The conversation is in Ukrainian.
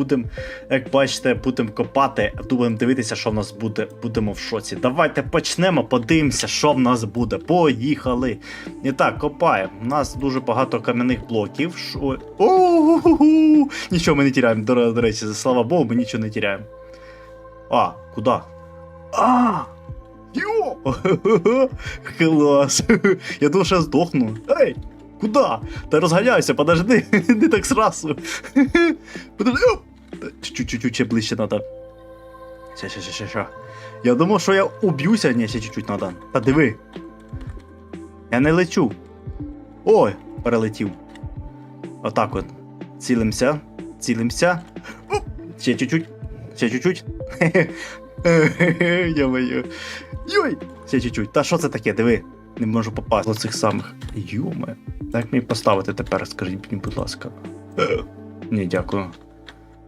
будемо, як бачите, будемо копати, будемо дивитися, що в нас буде. Будемо в шоці. Давайте почнемо, подивимося, що в нас буде. Поїхали. І так, копаємо. У нас дуже багато кам'яних блоків. Шо... О-ху-ху-ху. Нічого ми не тіряємо, до, до речі, слава Богу, ми нічого не тіряємо. А, куди? А! Йо! Клас! Я думав, що я здохну. Ей! Куда? Та розганяйся, подожди, не так сразу. Подожди. Чуть-чуть ще ближче надо. Ще, ще, ще, ще, ще. Я думав, що я уб'юся, ні, ще чуть-чуть надо. Та диви. Я не лечу. Ой, перелетів. Отак от. Цілимся. Цілимся. Ще чуть-чуть. Ще чуть-чуть. Йо-моє. Йой! Ще чуть-чуть. Та що це таке? Диви. Не можу попасти до цих самих. Йоме. Як мені поставити тепер, скажіть мені, будь ласка. Ні, дякую.